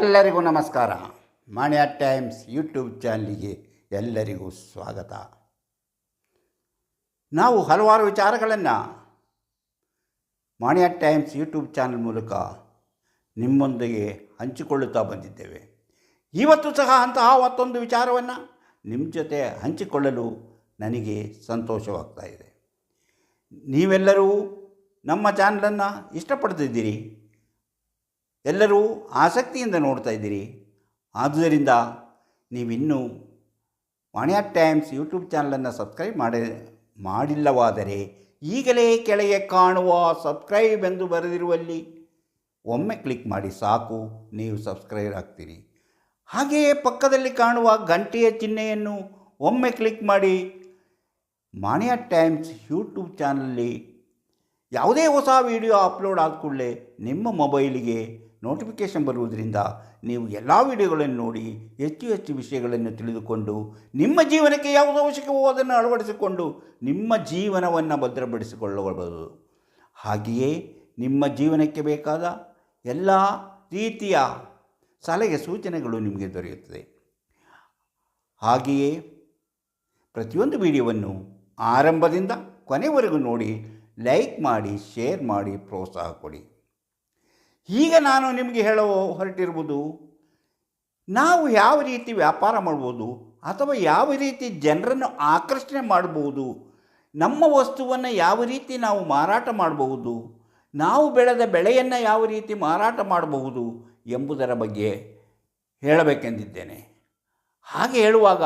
ಎಲ್ಲರಿಗೂ ನಮಸ್ಕಾರ. ಮಾಣಿಯ times YouTube ಚಾನಲಿಗೆ ಎಲ್ಲರಿಗೂ ಸ್ವಾಗತ. ನಾವು ಹಲವಾರು ವಿಚಾರಗಳನ್ನು ಮಾಣಿಯ ಟೈಮ್ಸ್ ಯೂಟ್ಯೂಬ್ ಚಾನಲ್ ಮೂಲಕ ನಿಮ್ಮೊಂದಿಗೆ ಹಂಚಿಕೊಳ್ಳುತ್ತಾ ಬಂದಿದ್ದೇವೆ. ಇವತ್ತು ಸಹ ಅಂತಹ ಮತ್ತೊಂದು ವಿಚಾರವನ್ನು ನಿಮ್ಮ ಜೊತೆ ಹಂಚಿಕೊಳ್ಳಲು ನನಗೆ ಸಂತೋಷವಾಗ್ತಾ ಇದೆ. ನೀವೆಲ್ಲರೂ ನಮ್ಮ ಚಾನಲನ್ನು ಇಷ್ಟಪಡ್ತಿದ್ದೀರಿ. ಎಲ್ಲರೂ ಆಸಕ್ತಿಯಿಂದ ನೋಡ್ತಾ ಇದ್ದೀರಿ. ಆದುದರಿಂದ ನೀವಿನ್ನೂ ವಾಣಿಯ ಟೈಮ್ಸ್ ಯೂಟ್ಯೂಬ್ ಚಾನಲನ್ನು ಸಬ್ಸ್ಕ್ರೈಬ್ ಮಾಡಿ, ಮಾಡಿಲ್ಲವಾದರೆ ಈಗಲೇ ಕೆಳಗೆ ಕಾಣುವ ಸಬ್ಸ್ಕ್ರೈಬ್ ಎಂದು ಬರೆದಿರುವಲ್ಲಿ ಒಮ್ಮೆ ಕ್ಲಿಕ್ ಮಾಡಿ ಸಾಕು, ನೀವು ಸಬ್ಸ್ಕ್ರೈಬ್ ಆಗ್ತೀರಿ. ಹಾಗೆಯೇ ಪಕ್ಕದಲ್ಲಿ ಕಾಣುವ ಗಂಟೆಯ ಚಿಹ್ನೆಯನ್ನು ಒಮ್ಮೆ ಕ್ಲಿಕ್ ಮಾಡಿ ಮಾಣಿಯ ಟೈಮ್ಸ್ ಯೂಟ್ಯೂಬ್ ಚಾನಲ್ಲಿ ಯಾವುದೇ ಹೊಸ ವಿಡಿಯೋ ಅಪ್ಲೋಡ್ ಆದ ಕೂಡಲೇ ನಿಮ್ಮ ಮೊಬೈಲಿಗೆ ನೋಟಿಫಿಕೇಷನ್ ಬರುವುದರಿಂದ ನೀವು ಎಲ್ಲ ವಿಡಿಯೋಗಳನ್ನು ನೋಡಿ, ಹೆಚ್ಚು ಹೆಚ್ಚು ವಿಷಯಗಳನ್ನು ತಿಳಿದುಕೊಂಡು, ನಿಮ್ಮ ಜೀವನಕ್ಕೆ ಯಾವುದು ಅವಶ್ಯಕವೋ ಅದನ್ನು ಅಳವಡಿಸಿಕೊಂಡು, ನಿಮ್ಮ ಜೀವನವನ್ನು ಭದ್ರಪಡಿಸಿಕೊಳ್ಳಬಹುದು. ಹಾಗೆಯೇ ನಿಮ್ಮ ಜೀವನಕ್ಕೆ ಬೇಕಾದ ಎಲ್ಲ ರೀತಿಯ ಸಲಹೆ, ಸೂಚನೆಗಳು ನಿಮಗೆ ದೊರೆಯುತ್ತದೆ. ಹಾಗೆಯೇ ಪ್ರತಿಯೊಂದು ವಿಡಿಯೋವನ್ನು ಆರಂಭದಿಂದ ಕೊನೆವರೆಗೂ ನೋಡಿ, ಲೈಕ್ ಮಾಡಿ, ಶೇರ್ ಮಾಡಿ, ಪ್ರೋತ್ಸಾಹ ಕೊಡಿ. ಈಗ ನಾನು ನಿಮಗೆ ಹೇಳೋ ಹೊರಟಿರುವುದು, ನಾವು ಯಾವ ರೀತಿ ವ್ಯಾಪಾರ ಮಾಡ್ಬೋದು ಅಥವಾ ಯಾವ ರೀತಿ ಜನರನ್ನು ಆಕರ್ಷಣೆ ಮಾಡ್ಬೋದು, ನಮ್ಮ ವಸ್ತುವನ್ನು ಯಾವ ರೀತಿ ನಾವು ಮಾರಾಟ ಮಾಡಬಹುದು ನಾವು ಬೆಳೆದ ಬೆಳೆಯನ್ನು ಯಾವ ರೀತಿ ಮಾರಾಟ ಮಾಡಬಹುದು ಎಂಬುದರ ಬಗ್ಗೆ ಹೇಳಬೇಕೆಂದಿದ್ದೇನೆ. ಹಾಗೆ ಹೇಳುವಾಗ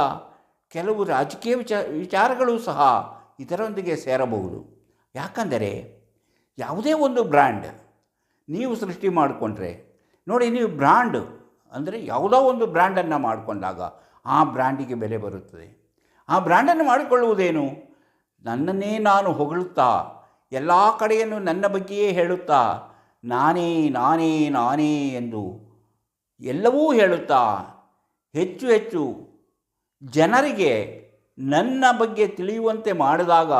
ಕೆಲವು ರಾಜಕೀಯ ವಿಚಾರ ವಿಚಾರಗಳು ಸಹ ಇದರೊಂದಿಗೆ ಸೇರಬಹುದು. ಯಾಕಂದರೆ ಯಾವುದೇ ಒಂದು ಬ್ರ್ಯಾಂಡ್ ನೀವು ಸೃಷ್ಟಿ ಮಾಡಿಕೊಂಡ್ರೆ, ನೋಡಿ ನೀವು ಬ್ರ್ಯಾಂಡ್ ಅಂದರೆ ಯಾವುದೋ ಒಂದು ಬ್ರ್ಯಾಂಡನ್ನು ಮಾಡಿಕೊಂಡಾಗ ಆ ಬ್ರ್ಯಾಂಡಿಗೆ ಬೆಲೆ ಬರುತ್ತದೆ. ಆ ಬ್ರ್ಯಾಂಡನ್ನು ಮಾಡಿಕೊಳ್ಳುವುದೇನು? ನನ್ನನ್ನೇ ನಾನು ಹೊಗಳುತ್ತಾ, ಎಲ್ಲ ಕಡೆಯನ್ನು ನನ್ನ ಬಗ್ಗೆಯೇ ಹೇಳುತ್ತಾ, ನಾನೇ ನಾನೇ ನಾನೇ ಎಂದು ಎಲ್ಲವೂ ಹೇಳುತ್ತಾ, ಹೆಚ್ಚು ಹೆಚ್ಚು ಜನರಿಗೆ ನನ್ನ ಬಗ್ಗೆ ತಿಳಿಯುವಂತೆ ಮಾಡಿದಾಗ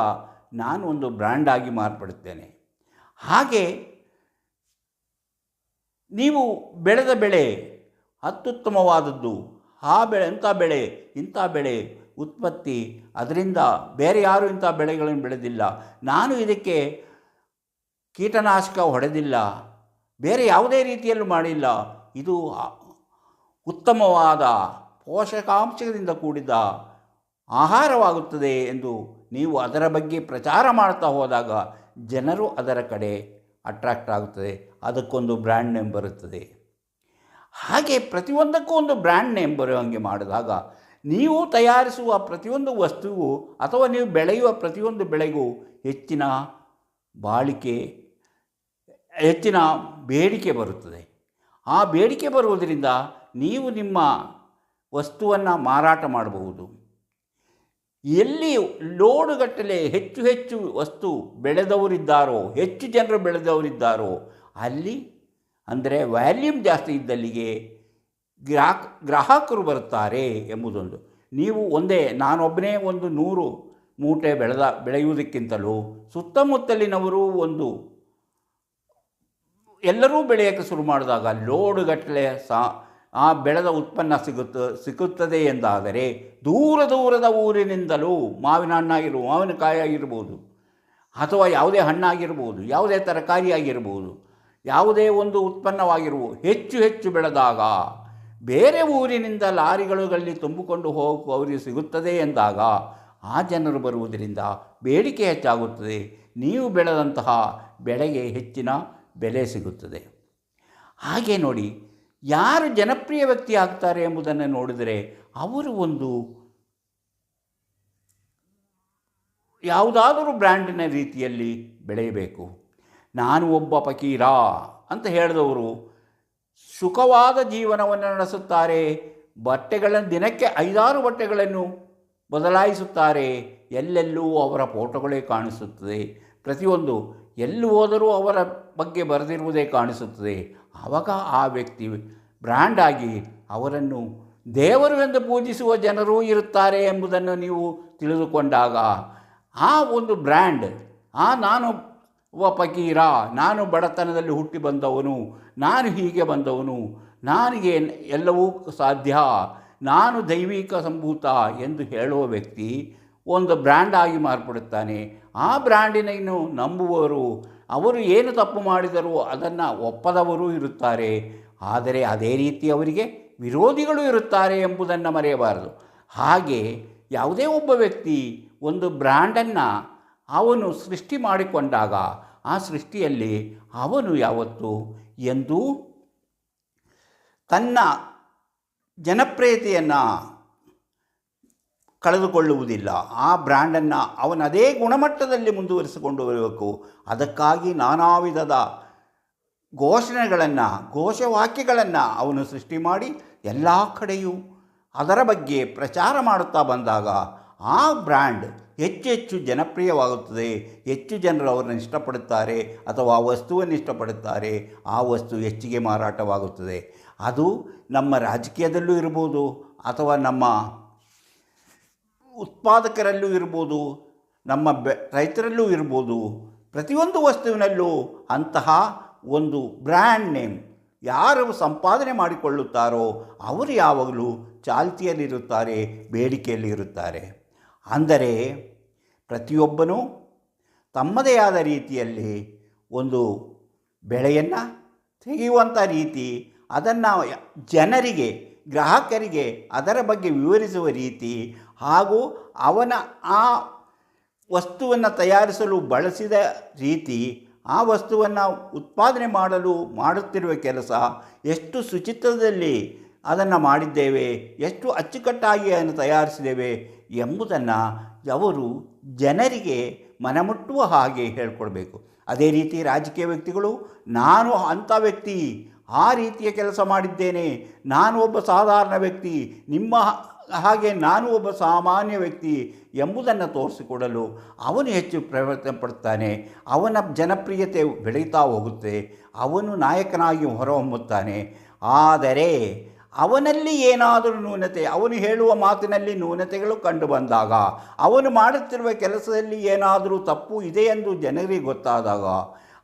ನಾನು ಒಂದು ಬ್ರ್ಯಾಂಡಾಗಿ ಮಾರ್ಪಡುತ್ತೇನೆ. ಹಾಗೆ ನೀವು ಬೆಳೆದ ಬೆಳೆ ಅತ್ಯುತ್ತಮವಾದದ್ದು, ಆ ಬೆಳೆ ಇಂಥ ಬೆಳೆ ಇಂಥ ಬೆಳೆ ಉತ್ಪತ್ತಿ, ಅದರಿಂದ ಬೇರೆ ಯಾರೂ ಇಂಥ ಬೆಳೆಗಳನ್ನು ಬೆಳೆದಿಲ್ಲ. ನಾನು ಇದಕ್ಕೆ ಕೀಟನಾಶಕ ಹೊಡೆದಿಲ್ಲ. ಬೇರೆ ಯಾವುದೇ ರೀತಿಯಲ್ಲೂ ಮಾಡಿಲ್ಲ. ಇದು ಉತ್ತಮವಾದ ಪೋಷಕಾಂಶದಿಂದ ಕೂಡಿದ ಆಹಾರವಾಗುತ್ತದೆ ಎಂದು ನೀವು ಅದರ ಬಗ್ಗೆ ಪ್ರಚಾರ ಮಾಡ್ತಾ ಹೋದಾಗ ಜನರು ಅದರ ಕಡೆ ಅಟ್ರಾಕ್ಟ್ ಆಗುತ್ತದೆ. ಅದಕ್ಕೊಂದು ಬ್ರ್ಯಾಂಡ್ ನೇಮ್ ಬರುತ್ತದೆ. ಹಾಗೆ ಪ್ರತಿಯೊಂದಕ್ಕೂ ಒಂದು ಬ್ರ್ಯಾಂಡ್ ನೇಮ್ ಬರುವಂಗೆ ಮಾಡಿದಾಗ ನೀವು ತಯಾರಿಸುವ ಪ್ರತಿಯೊಂದು ವಸ್ತುವು ಅಥವಾ ನೀವು ಬೆಳೆಯುವ ಪ್ರತಿಯೊಂದು ಬೆಳೆಗೂ ಹೆಚ್ಚಿನ ಬಾಳಿಕೆ, ಹೆಚ್ಚಿನ ಬೇಡಿಕೆ ಬರುತ್ತದೆ. ಆ ಬೇಡಿಕೆ ಬರುವುದರಿಂದ ನೀವು ನಿಮ್ಮ ವಸ್ತುವನ್ನು ಮಾರಾಟ ಮಾಡಬಹುದು. ಎಲ್ಲಿ ಲೋಡುಗಟ್ಟಲೆ ಹೆಚ್ಚು ಹೆಚ್ಚು ವಸ್ತು ಬೆಳೆದವರಿದ್ದಾರೋ, ಹೆಚ್ಚು ಜನರು ಬೆಳೆದವರಿದ್ದಾರೋ, ಅಲ್ಲಿ ಅಂದರೆ ವ್ಯಾಲ್ಯೂಮ್ ಜಾಸ್ತಿ ಇದ್ದಲ್ಲಿಗೆ ಗ್ರಾಹಕ, ಗ್ರಾಹಕರು ಬರುತ್ತಾರೆ ಎಂಬುದೊಂದು. ನೀವು ಒಂದೇ, ನಾನೊಬ್ಬನೇ ಒಂದು ನೂರು ಮೂಟೆ ಬೆಳೆದ, ಬೆಳೆಯುವುದಕ್ಕಿಂತಲೂ ಸುತ್ತಮುತ್ತಲಿನವರು ಒಂದು, ಎಲ್ಲರೂ ಬೆಳೆಯೋಕ್ಕೆ ಶುರು ಮಾಡಿದಾಗ ಲೋಡುಗಟ್ಟಲೆ ಸಾ ಆ ಬೆಳೆದ ಉತ್ಪನ್ನ ಸಿಗುತ್ತ ಸಿಗುತ್ತದೆ ಎಂದಾದರೆ ದೂರ ದೂರದ ಊರಿನಿಂದಲೂ ಮಾವಿನ ಹಣ್ಣಾಗಿರ್ಬೋದು ಮಾವಿನಕಾಯಿ ಆಗಿರ್ಬೋದು ಅಥವಾ ಯಾವುದೇ ಹಣ್ಣಾಗಿರ್ಬೋದು, ಯಾವುದೇ ತರಕಾರಿ ಆಗಿರ್ಬೋದು ಯಾವುದೇ ಒಂದು ಉತ್ಪನ್ನವಾಗಿರ್ಬೋದು ಹೆಚ್ಚು ಹೆಚ್ಚು ಬೆಳೆದಾಗ ಬೇರೆ ಊರಿನಿಂದ ಲಾರಿಗಳಲ್ಲಿ ತುಂಬಿಕೊಂಡು ಹೋಗು ಅವರಿಗೆ ಸಿಗುತ್ತದೆ ಎಂದಾಗ ಆ ಜನರು ಬರುವುದರಿಂದ ಬೇಡಿಕೆ ಹೆಚ್ಚಾಗುತ್ತದೆ. ನೀವು ಬೆಳೆದಂತಹ ಬೆಳೆಗೆ ಹೆಚ್ಚಿನ ಬೆಲೆ ಸಿಗುತ್ತದೆ. ಹಾಗೆ ನೋಡಿ ಯಾರು ಜನಪ್ರಿಯ ವ್ಯಕ್ತಿ ಆಗ್ತಾರೆ ಎಂಬುದನ್ನು ನೋಡಿದರೆ ಅವರು ಒಂದು ಯಾವುದಾದರೂ ಬ್ರ್ಯಾಂಡಿನ ರೀತಿಯಲ್ಲಿ ಬೆಳೆಯಬೇಕು. ನಾನು ಒಬ್ಬ ಫಕೀರ ಅಂತ ಹೇಳಿದವರು ಸುಖವಾದ ಜೀವನವನ್ನು ನಡೆಸುತ್ತಾರೆ, ಬಟ್ಟೆಗಳನ್ನು ದಿನಕ್ಕೆ ಐದಾರು ಬಟ್ಟೆಗಳನ್ನು ಬದಲಾಯಿಸುತ್ತಾರೆ, ಎಲ್ಲೆಲ್ಲೂ ಅವರ ಫೋಟೋಗಳೇ ಕಾಣಿಸುತ್ತದೆ. ಪ್ರತಿಯೊಂದು ಎಲ್ಲಿ ಹೋದರೂ ಅವರ ಬಗ್ಗೆ ಬರೆದಿರುವುದೇ ಕಾಣಿಸುತ್ತದೆ. ಆವಾಗ ಆ ವ್ಯಕ್ತಿ ಬ್ರ್ಯಾಂಡ್ ಆಗಿ ಅವರನ್ನು ದೇವರು ಎಂದು ಪೂಜಿಸುವ ಜನರೂ ಇರುತ್ತಾರೆ ಎಂಬುದನ್ನು ನೀವು ತಿಳಿದುಕೊಂಡಾಗ ಆ ಒಂದು ಬ್ರ್ಯಾಂಡ್ ಆ ನಾನು ಒಬ್ಬ ಫಕೀರ, ನಾನು ಬಡತನದಲ್ಲಿ ಹುಟ್ಟಿ ಬಂದವನು, ನಾನು ಹೀಗೆ ಬಂದವನು, ನನಗೆ ಎಲ್ಲವೂ ಸಾಧ್ಯ, ನಾನು ದೈವಿಕ ಸಂಭೂತ ಎಂದು ಹೇಳುವ ವ್ಯಕ್ತಿ ಒಂದು ಬ್ರ್ಯಾಂಡ್ ಆಗಿ ಮಾರ್ಪಡುತ್ತಾನೆ. ಆ ಬ್ರ್ಯಾಂಡಿನನ್ನು ನಂಬುವವರು, ಅವರು ಏನು ತಪ್ಪು ಮಾಡಿದರೂ ಅದನ್ನು ಒಪ್ಪದವರು ಇರುತ್ತಾರೆ. ಆದರೆ ಅದೇ ರೀತಿ ಅವರಿಗೆ ವಿರೋಧಿಗಳು ಇರುತ್ತಾರೆ ಎಂಬುದನ್ನು ಮರೆಯಬಾರದು. ಹಾಗೆ ಯಾವುದೇ ಒಬ್ಬ ವ್ಯಕ್ತಿ ಒಂದು ಬ್ರ್ಯಾಂಡನ್ನು ಅವನು ಸೃಷ್ಟಿ ಮಾಡಿಕೊಂಡಾಗ, ಆ ಸೃಷ್ಟಿಯಲ್ಲಿ ಅವನು ಯಾವತ್ತು ಎಂದೂ ತನ್ನ ಜನಪ್ರಿಯತೆಯನ್ನು ಕಳೆದುಕೊಳ್ಳುವುದಿಲ್ಲ. ಆ ಬ್ರ್ಯಾಂಡನ್ನು ಅವನ ಅದೇ ಗುಣಮಟ್ಟದಲ್ಲಿ ಮುಂದುವರಿಸಿಕೊಂಡು ಬರಬೇಕು ಅದಕ್ಕಾಗಿ ನಾನಾ ವಿಧದ ಘೋಷಣೆಗಳನ್ನು, ಘೋಷವಾಕ್ಯಗಳನ್ನು ಅವನು ಸೃಷ್ಟಿ ಮಾಡಿ ಎಲ್ಲ ಕಡೆಯೂ ಅದರ ಬಗ್ಗೆ ಪ್ರಚಾರ ಮಾಡುತ್ತಾ ಬಂದಾಗ ಆ ಬ್ರ್ಯಾಂಡ್ ಹೆಚ್ಚು ಹೆಚ್ಚು ಜನಪ್ರಿಯವಾಗುತ್ತದೆ. ಹೆಚ್ಚು ಜನರು ಅವರನ್ನು ಇಷ್ಟಪಡುತ್ತಾರೆ ಅಥವಾ ಆ ವಸ್ತುವನ್ನು ಇಷ್ಟಪಡುತ್ತಾರೆ. ಆ ವಸ್ತು ಹೆಚ್ಚಿಗೆ ಮಾರಾಟವಾಗುತ್ತದೆ. ಅದು ನಮ್ಮ ರಾಜಕೀಯದಲ್ಲೂ ಇರ್ಬೋದು ಅಥವಾ ನಮ್ಮ ಉತ್ಪಾದಕರಲ್ಲೂ ಇರ್ಬೋದು, ನಮ್ಮ ಬೆ, ರೈತರಲ್ಲೂ ಇರ್ಬೋದು, ಪ್ರತಿಯೊಂದು ವಸ್ತುವಿನಲ್ಲೂ ಅಂತಹ ಒಂದು ಬ್ರ್ಯಾಂಡ್ ನೇಮ್ ಯಾರು ಸಂಪಾದನೆ ಮಾಡಿಕೊಳ್ಳುತ್ತಾರೋ ಅವರು ಯಾವಾಗಲೂ ಚಾಲ್ತಿಯಲ್ಲಿರುತ್ತಾರೆ, ಬೇಡಿಕೆಯಲ್ಲಿ ಇರುತ್ತಾರೆ. ಅಂದರೆ ಪ್ರತಿಯೊಬ್ಬನೂ ತಮ್ಮದೇ ಆದ ರೀತಿಯಲ್ಲಿ ಒಂದು ಬೆಳೆಯನ್ನು ತೆಗೆಯುವಂಥ ರೀತಿ, ಅದನ್ನು ಜನರಿಗೆ, ಗ್ರಾಹಕರಿಗೆ ಅದರ ಬಗ್ಗೆ ವಿವರಿಸುವ ರೀತಿ ಹಾಗೂ ಅವನ ಆ ವಸ್ತುವನ್ನು ತಯಾರಿಸಲು ಬಳಸಿದ ರೀತಿ ಆ ವಸ್ತುವನ್ನು ಉತ್ಪಾದನೆ ಮಾಡಲು ಮಾಡುತ್ತಿರುವ ಕೆಲಸ ಎಷ್ಟು ಶುಚಿತ್ವದಲ್ಲಿ ಅದನ್ನು ಮಾಡಿದ್ದೇವೆ, ಎಷ್ಟು ಅಚ್ಚುಕಟ್ಟಾಗಿ ಅದನ್ನು ತಯಾರಿಸಿದ್ದೇವೆ ಎಂಬುದನ್ನು ಅವರು ಜನರಿಗೆ ಮನಮುಟ್ಟುವ ಹಾಗೆ ಹೇಳ್ಕೊಡ್ಬೇಕು. ಅದೇ ರೀತಿ ರಾಜಕೀಯ ವ್ಯಕ್ತಿಗಳು, ನಾನು ಅಂಥ ವ್ಯಕ್ತಿ, ಆ ರೀತಿಯ ಕೆಲಸ ಮಾಡಿದ್ದೇನೆ, ನಾನು ಒಬ್ಬ ಸಾಧಾರಣ ವ್ಯಕ್ತಿ, ನಿಮ್ಮ ಹಾಗೆ ನಾನು ಒಬ್ಬ ಸಾಮಾನ್ಯ ವ್ಯಕ್ತಿ ಎಂಬುದನ್ನು ತೋರಿಸಿಕೊಡಲು ಅವನು ಹೆಚ್ಚು ಪ್ರಯತ್ನ ಪಡ್ತಾನೆ, ಅವನ ಜನಪ್ರಿಯತೆ ಬೆಳೀತಾ ಹೋಗುತ್ತೆ, ಅವನು ನಾಯಕನಾಗಿ ಹೊರಹೊಮ್ಮುತ್ತಾನೆ. ಆದರೆ ಅವನಲ್ಲಿ ಏನಾದರೂ ನ್ಯೂನತೆ, ಅವನು ಹೇಳುವ ಮಾತಿನಲ್ಲಿ ನ್ಯೂನತೆಗಳು ಕಂಡು ಬಂದಾಗ, ಅವನು ಮಾಡುತ್ತಿರುವ ಕೆಲಸದಲ್ಲಿ ಏನಾದರೂ ತಪ್ಪು ಇದೆ ಎಂದು ಜನರಿಗೆ ಗೊತ್ತಾದಾಗ,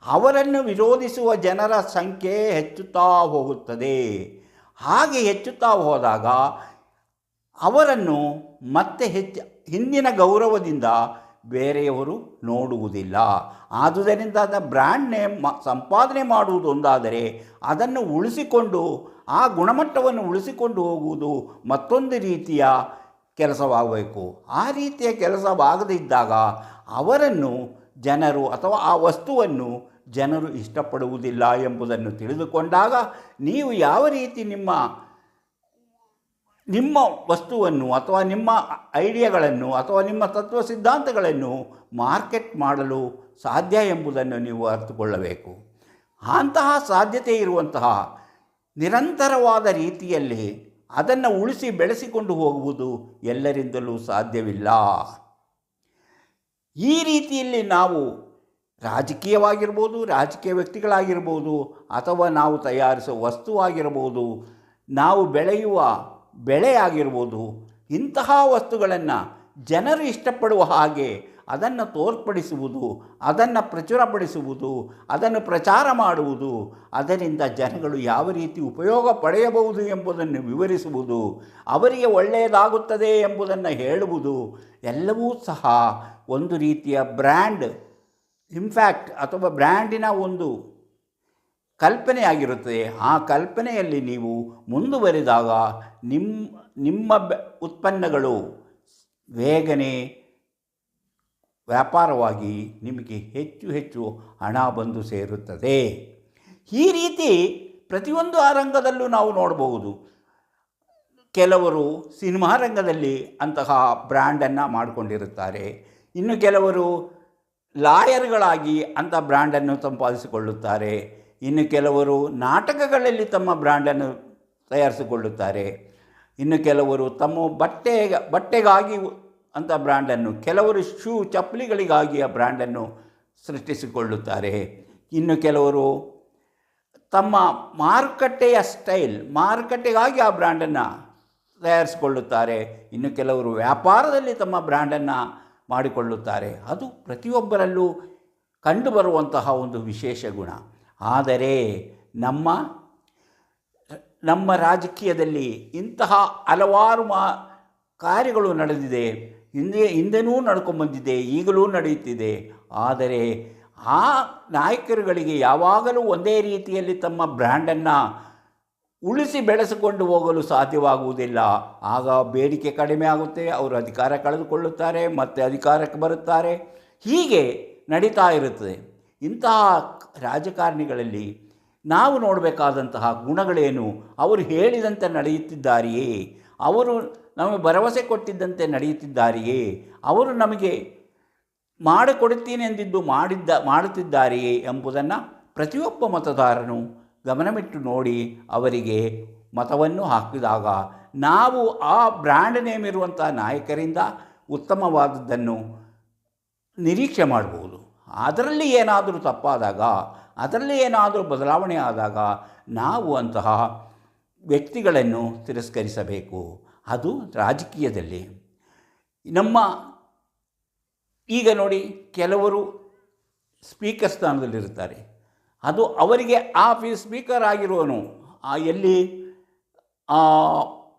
ಅವರನ್ನು ವಿರೋಧಿಸುವ ಜನರ ಸಂಖ್ಯೆ ಹೆಚ್ಚುತ್ತಾ ಹೋಗುತ್ತದೆ. ಹಾಗೆ ಹೆಚ್ಚುತ್ತಾ ಹೋದಾಗ ಅವರನ್ನು ಮತ್ತೆ ಹೆಚ್ಚು ಹಿಂದಿನ ಗೌರವದಿಂದ ಬೇರೆಯವರು ನೋಡುವುದಿಲ್ಲ. ಆದುದರಿಂದ ಅದರ ಬ್ರ್ಯಾಂಡ್ ನೇಮ್ ಸಂಪಾದನೆ ಮಾಡುವುದು ಒಂದಾದರೆ ಅದನ್ನು ಉಳಿಸಿಕೊಂಡು, ಆ ಗುಣಮಟ್ಟವನ್ನು ಉಳಿಸಿಕೊಂಡು ಹೋಗುವುದು ಮತ್ತೊಂದು ರೀತಿಯ ಕೆಲಸವಾಗಬೇಕು. ಆ ರೀತಿಯ ಕೆಲಸವಾಗದಿದ್ದಾಗ ಅವರನ್ನು ಜನರು ಅಥವಾ ಆ ವಸ್ತುವನ್ನು ಜನರು ಇಷ್ಟಪಡುವುದಿಲ್ಲ ಎಂಬುದನ್ನು ತಿಳಿದುಕೊಂಡಾಗ ನೀವು ಯಾವ ರೀತಿ ನಿಮ್ಮ ನಿಮ್ಮ ವಸ್ತುವನ್ನು ಅಥವಾ ನಿಮ್ಮ ಐಡಿಯಾಗಳನ್ನು ಅಥವಾ ನಿಮ್ಮ ತತ್ವ ಸಿದ್ಧಾಂತಗಳನ್ನು ಮಾರ್ಕೆಟ್ ಮಾಡಲು ಸಾಧ್ಯ ಎಂಬುದನ್ನು ನೀವು ಅರಿತುಕೊಳ್ಳಬೇಕು. ಅಂತಹ ಸಾಧ್ಯತೆ ಇರುವಂತಹ ನಿರಂತರವಾದ ರೀತಿಯಲ್ಲಿ ಅದನ್ನು ಉಳಿಸಿ ಬೆಳೆಸಿಕೊಂಡು ಹೋಗುವುದು ಎಲ್ಲರಿಂದಲೂ ಸಾಧ್ಯವಿಲ್ಲ. ಈ ರೀತಿಯಲ್ಲಿ ನಾವು ರಾಜಕೀಯವಾಗಿರ್ಬೋದು, ರಾಜಕೀಯ ವ್ಯಕ್ತಿಗಳಾಗಿರ್ಬೋದು ಅಥವಾ ನಾವು ತಯಾರಿಸುವ ವಸ್ತುವಾಗಿರ್ಬೋದು ನಾವು ಬೆಳೆಯುವ ಬೆಳೆ ಆಗಿರ್ಬೋದು ಇಂತಹ ವಸ್ತುಗಳನ್ನು ಜನರು ಇಷ್ಟಪಡುವ ಹಾಗೆ ಅದನ್ನು ತೋರ್ಪಡಿಸುವುದು, ಅದನ್ನು ಪ್ರಚುರಪಡಿಸುವುದು, ಅದನ್ನು ಪ್ರಚಾರ ಮಾಡುವುದು, ಅದರಿಂದ ಜನಗಳು ಯಾವ ರೀತಿ ಉಪಯೋಗ ಪಡೆಯಬಹುದು ಎಂಬುದನ್ನು ವಿವರಿಸುವುದು, ಅವರಿಗೆ ಒಳ್ಳೆಯದಾಗುತ್ತದೆ ಎಂಬುದನ್ನು ಹೇಳುವುದು, ಎಲ್ಲವೂ ಸಹ ಒಂದು ರೀತಿಯ ಬ್ರ್ಯಾಂಡ್, ಇನ್ಫ್ಯಾಕ್ಟ್ ಅಥವಾ ಬ್ರ್ಯಾಂಡಿನ ಒಂದು ಕಲ್ಪನೆಯಾಗಿರುತ್ತದೆ. ಆ ಕಲ್ಪನೆಯಲ್ಲಿ ನೀವು ಮುಂದುವರಿದಾಗ ನಿಮ್ಮ ನಿಮ್ಮ ಉತ್ಪನ್ನಗಳು ಬೇಗನೆ ವ್ಯಾಪಾರವಾಗಿ ನಿಮಗೆ ಹೆಚ್ಚು ಹೆಚ್ಚು ಹಣ ಬಂದು ಸೇರುತ್ತದೆ. ಈ ರೀತಿ ಪ್ರತಿಯೊಂದು ಆ ರಂಗದಲ್ಲೂ ನಾವು ನೋಡಬಹುದು. ಕೆಲವರು ಸಿನಿಮಾ ರಂಗದಲ್ಲಿ ಅಂತಹ ಬ್ರ್ಯಾಂಡನ್ನು ಮಾಡಿಕೊಂಡಿರುತ್ತಾರೆ. ಇನ್ನು ಕೆಲವರು ಲಾಯರ್ಗಳಾಗಿ ಅಂಥ ಬ್ರ್ಯಾಂಡನ್ನು ಸಂಪಾದಿಸಿಕೊಳ್ಳುತ್ತಾರೆ. ಇನ್ನು ಕೆಲವರು ನಾಟಕಗಳಲ್ಲಿ ತಮ್ಮ ಬ್ರ್ಯಾಂಡನ್ನು ತಯಾರಿಸಿಕೊಳ್ಳುತ್ತಾರೆ. ಇನ್ನು ಕೆಲವರು ತಮ್ಮ ಬಟ್ಟೆ, ಬಟ್ಟೆಗಾಗಿ ಅಂತ ಬ್ರ್ಯಾಂಡನ್ನು, ಕೆಲವರು ಶೂ ಚಪ್ಪಲಿಗಳಿಗಾಗಿ ಆ ಬ್ರ್ಯಾಂಡನ್ನು ಸೃಷ್ಟಿಸಿಕೊಳ್ಳುತ್ತಾರೆ. ಇನ್ನು ಕೆಲವರು ತಮ್ಮ ಮಾರುಕಟ್ಟೆಯ ಸ್ಟೈಲ್, ಮಾರುಕಟ್ಟೆಗಾಗಿ ಆ ಬ್ರ್ಯಾಂಡನ್ನು ತಯಾರಿಸಿಕೊಳ್ಳುತ್ತಾರೆ. ಇನ್ನು ಕೆಲವರು ವ್ಯಾಪಾರದಲ್ಲಿ ತಮ್ಮ ಬ್ರ್ಯಾಂಡನ್ನು ಮಾಡಿಕೊಳ್ಳುತ್ತಾರೆ. ಅದು ಪ್ರತಿಯೊಬ್ಬರಲ್ಲೂ ಕಂಡುಬರುವಂತಹ ಒಂದು ವಿಶೇಷ ಗುಣ. ಆದರೆ ನಮ್ಮ ನಮ್ಮ ರಾಜಕೀಯದಲ್ಲಿ ಇಂತಹ ಹಲವಾರು ಮಾ ಕಾರ್ಯಗಳು ನಡೆದಿದೆ. ಹಿಂದೆ, ಹಿಂದೆನೂ ನಡ್ಕೊಂಬಂದಿದೆ ಈಗಲೂ ನಡೆಯುತ್ತಿದೆ. ಆದರೆ ಆ ನಾಯಕರುಗಳಿಗೆ ಯಾವಾಗಲೂ ಒಂದೇ ರೀತಿಯಲ್ಲಿ ತಮ್ಮ ಬ್ರ್ಯಾಂಡನ್ನು ಉಳಿಸಿ ಬೆಳೆಸಿಕೊಂಡು ಹೋಗಲು ಸಾಧ್ಯವಾಗುವುದಿಲ್ಲ. ಆಗ ಬೇಡಿಕೆ ಕಡಿಮೆ ಆಗುತ್ತೆ, ಅವರು ಅಧಿಕಾರ ಕಳೆದುಕೊಳ್ಳುತ್ತಾರೆ, ಮತ್ತೆ ಅಧಿಕಾರಕ್ಕೆ ಬರುತ್ತಾರೆ. ಹೀಗೆ ನಡೀತಾ ಇರುತ್ತದೆ. ಇಂತಹ ರಾಜಕಾರಣಿಗಳಲ್ಲಿ ನಾವು ನೋಡಬೇಕಾದಂತಹ ಗುಣಗಳೇನು? ಅವರು ಹೇಳಿದಂತೆ ನಡೆಯುತ್ತಿದ್ದಾರೆಯೇ? ಅವರು ನಮಗೆ ಭರವಸೆ ಕೊಟ್ಟಿದ್ದಂತೆ ನಡೆಯುತ್ತಿದ್ದಾರೆಯೇ? ಅವರು ನಮಗೆ ಮಾಡಿಕೊಡುತ್ತೀನಿ ಎಂದಿದ್ದು ಮಾಡಿದ್ದ, ಮಾಡುತ್ತಿದ್ದಾರೆಯೇ ಎಂಬುದನ್ನು ಪ್ರತಿಯೊಬ್ಬ ಮತದಾರನು ಗಮನವಿಟ್ಟು ನೋಡಿ ಅವರಿಗೆ ಮತವನ್ನು ಹಾಕಿದಾಗ ನಾವು ಆ ಬ್ರ್ಯಾಂಡ್ ನೇಮ್ ಇರುವಂಥ ನಾಯಕರಿಂದ ಉತ್ತಮವಾದದ್ದನ್ನು ನಿರೀಕ್ಷೆ ಮಾಡಬಹುದು ಅದರಲ್ಲಿ ಏನಾದರೂ ತಪ್ಪಾದಾಗ, ಅದರಲ್ಲಿ ಏನಾದರೂ ಬದಲಾವಣೆ ಆದಾಗ ನಾವು ಅಂತಹ ವ್ಯಕ್ತಿಗಳನ್ನು ತಿರಸ್ಕರಿಸಬೇಕು. ಅದು ರಾಜಕೀಯದಲ್ಲಿ. ನಮ್ಮ ಈಗ ನೋಡಿ ಕೆಲವರು ಸ್ಪೀಕರ್ ಸ್ಥಾನದಲ್ಲಿರುತ್ತಾರೆ. ಅದು ಅವರಿಗೆ ಆ ಫೀಸ್ ಸ್ಪೀಕರ್ ಆಗಿರುವನು. ಎಲ್ಲಿ?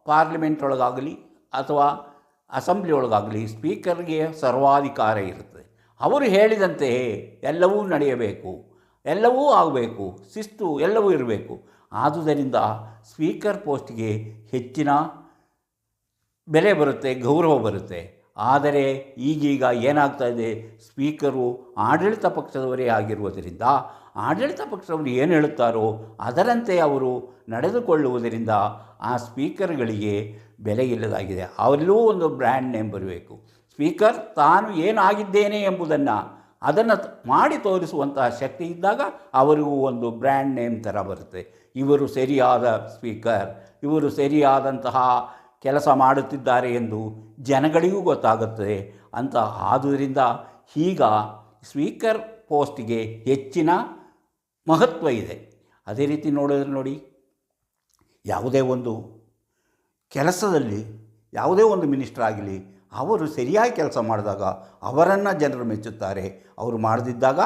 ಪಾರ್ಲಿಮೆಂಟ್ ಒಳಗಾಗಲಿ ಅಥವಾ ಅಸೆಂಬ್ಲಿ ಒಳಗಾಗಲಿ ಸ್ಪೀಕರ್ಗೆ ಸರ್ವಾಧಿಕಾರ ಇರುತ್ತದೆ. ಅವರು ಹೇಳಿದಂತೆ ಎಲ್ಲವೂ ನಡೆಯಬೇಕು, ಎಲ್ಲವೂ ಆಗಬೇಕು, ಶಿಸ್ತು ಎಲ್ಲವೂ ಇರಬೇಕು. ಆದುದರಿಂದ ಸ್ಪೀಕರ್ ಪೋಸ್ಟ್ಗೆ ಹೆಚ್ಚಿನ ಬೆಲೆ ಬರುತ್ತೆ, ಗೌರವ ಬರುತ್ತೆ. ಆದರೆ ಈಗೀಗ ಏನಾಗ್ತಾ ಇದೆ, ಸ್ಪೀಕರು ಆಡಳಿತ ಪಕ್ಷದವರೇ ಆಗಿರುವುದರಿಂದ, ಆಡಳಿತ ಪಕ್ಷದವರು ಏನು ಹೇಳುತ್ತಾರೋ ಅದರಂತೆ ಅವರು ನಡೆದುಕೊಳ್ಳುವುದರಿಂದ ಆ ಸ್ಪೀಕರ್ಗಳಿಗೆ ಬೆಲೆ ಇಲ್ಲದಾಗಿದೆ. ಅವರಲ್ಲೂ ಒಂದು ಬ್ರ್ಯಾಂಡ್ ನೇಮ್ ಬರಬೇಕು. ಸ್ಪೀಕರ್, ತಾನು ಏನಾಗಿದ್ದೇನೆ ಎಂಬುದನ್ನು ಅದನ್ನು ಮಾಡಿ ತೋರಿಸುವಂತಹ ಶಕ್ತಿ ಇದ್ದಾಗ ಅವರಿಗೂ ಒಂದು ಬ್ರ್ಯಾಂಡ್ ನೇಮ್ ಥರ ಬರುತ್ತೆ. ಇವರು ಸರಿಯಾದ ಸ್ಪೀಕರ್, ಇವರು ಸರಿಯಾದಂತಹ ಕೆಲಸ ಮಾಡುತ್ತಿದ್ದಾರೆ ಎಂದು ಜನಗಳಿಗೂ ಗೊತ್ತಾಗುತ್ತದೆ ಅಂತ ಆದುದರಿಂದ ಈಗ ಸ್ಪೀಕರ್ ಪೋಸ್ಟಿಗೆ ಹೆಚ್ಚಿನ ಮಹತ್ವ ಇದೆ. ಅದೇ ರೀತಿ ನೋಡಿದ್ರೆ ನೋಡಿ, ಯಾವುದೇ ಒಂದು ಕೆಲಸದಲ್ಲಿ, ಯಾವುದೇ ಒಂದು ಮಿನಿಸ್ಟರ್ ಆಗಲಿ ಅವರು ಸರಿಯಾಗಿ ಕೆಲಸ ಮಾಡಿದಾಗ ಅವರನ್ನು ಜನರು ಮೆಚ್ಚುತ್ತಾರೆ. ಅವರು ಮಾಡದಿದ್ದಾಗ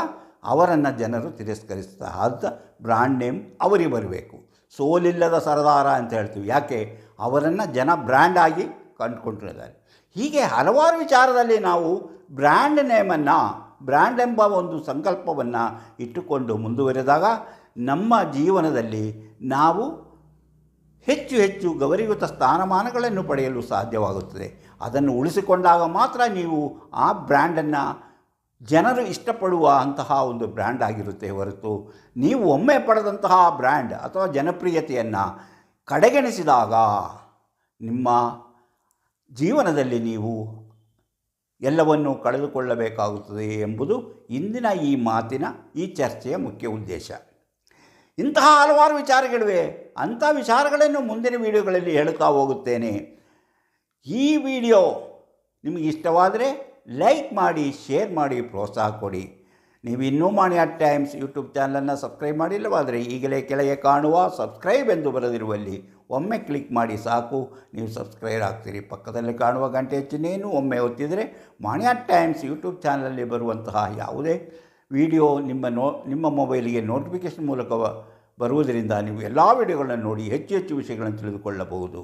ಅವರನ್ನು ಜನರು ತಿರಸ್ಕರಿಸ್ತಾರೆ ಅಂತ ಬ್ರ್ಯಾಂಡ್ ನೇಮ್ ಅವರಿಗೆ ಬರಬೇಕು. ಸೋಲಿಲ್ಲದ ಸರದಾರ ಅಂತ ಹೇಳ್ತೀವಿ. ಯಾಕೆ? ಅವರನ್ನು ಜನ ಬ್ರ್ಯಾಂಡ್ ಆಗಿ ಕಂಡುಕೊಂಡಿದ್ದಾರೆ. ಹೀಗೆ ಹಲವಾರು ವಿಚಾರದಲ್ಲಿ ನಾವು ಬ್ರ್ಯಾಂಡ್ ನೇಮನ್ನು ಬ್ರ್ಯಾಂಡ್ ಎಂಬ ಒಂದು ಸಂಕಲ್ಪವನ್ನು ಇಟ್ಟುಕೊಂಡು ಮುಂದುವರೆದಾಗ ನಮ್ಮ ಜೀವನದಲ್ಲಿ ನಾವು ಹೆಚ್ಚು ಹೆಚ್ಚು ಗೌರವಯುತ ಸ್ಥಾನಮಾನಗಳನ್ನು ಪಡೆಯಲು ಸಾಧ್ಯವಾಗುತ್ತದೆ. ಅದನ್ನು ಉಳಿಸಿಕೊಂಡಾಗ ಮಾತ್ರ ನೀವು ಆ ಬ್ರ್ಯಾಂಡನ್ನು ಜನರು ಇಷ್ಟಪಡುವ ಅಂತಹ ಒಂದು ಬ್ರ್ಯಾಂಡ್ ಆಗಿರುತ್ತೆ ಹೊರತು ನೀವು ಒಮ್ಮೆ ಪಡೆದಂತಹ ಬ್ರ್ಯಾಂಡ್ ಅಥವಾ ಜನಪ್ರಿಯತೆಯನ್ನು ಕಡೆಗಣಿಸಿದಾಗ ನಿಮ್ಮ ಜೀವನದಲ್ಲಿ ನೀವು ಎಲ್ಲವನ್ನು ಕಳೆದುಕೊಳ್ಳಬೇಕಾಗುತ್ತದೆ ಎಂಬುದು ಇಂದಿನ ಈ ಮಾತಿನ, ಈ ಚರ್ಚೆಯ ಮುಖ್ಯ ಉದ್ದೇಶ. ಇಂತಹ ಹಲವಾರು ವಿಚಾರಗಳಿವೆ. ಅಂಥ ವಿಚಾರಗಳನ್ನು ಮುಂದಿನ ವಿಡಿಯೋಗಳಲ್ಲಿ ಹೇಳುತ್ತಾ ಹೋಗುತ್ತೇನೆ. ಈ ವಿಡಿಯೋ ನಿಮಗೆ ಇಷ್ಟವಾದರೆ ಲೈಕ್ ಮಾಡಿ, ಶೇರ್ ಮಾಡಿ, ಪ್ರೋತ್ಸಾಹ ಕೊಡಿ. ನೀವು ಇನ್ನೂ ಮಾಡಿ ಅಟ್ ಟೈಮ್ಸ್ ಯೂಟ್ಯೂಬ್ ಚಾನಲನ್ನು ಸಬ್ಸ್ಕ್ರೈಬ್ ಮಾಡಿಲ್ಲವಾದರೆ ಈಗಲೇ ಕೆಳಗೆ ಕಾಣುವ ಸಬ್ಸ್ಕ್ರೈಬ್ ಎಂದು ಬರೆದಿರುವಲ್ಲಿ ಒಮ್ಮೆ ಕ್ಲಿಕ್ ಮಾಡಿ ಸಾಕು. ನೀವು ಸಬ್ಸ್ಕ್ರೈಬ್ ಆಗ್ತೀರಿ. ಪಕ್ಕದಲ್ಲಿ ಕಾಣುವ ಗಂಟೆ ಚಿಹ್ನೆಯನ್ನು ಒಮ್ಮೆ ಒತ್ತಿದರೆ ಮಾಣಿಯಾ ಟೈಮ್ಸ್ ಯೂಟ್ಯೂಬ್ ಚಾನಲಲ್ಲಿ ಬರುವಂತಹ ಯಾವುದೇ ವಿಡಿಯೋ ನಿಮ್ಮ ನೋ, ನಿಮ್ಮ ಮೊಬೈಲಿಗೆ ನೋಟಿಫಿಕೇಷನ್ ಮೂಲಕ ಬರುವುದರಿಂದ ನೀವು ಎಲ್ಲ ವಿಡಿಯೋಗಳನ್ನು ನೋಡಿ ಹೆಚ್ಚು ಹೆಚ್ಚು ವಿಷಯಗಳನ್ನು ತಿಳಿದುಕೊಳ್ಳಬಹುದು.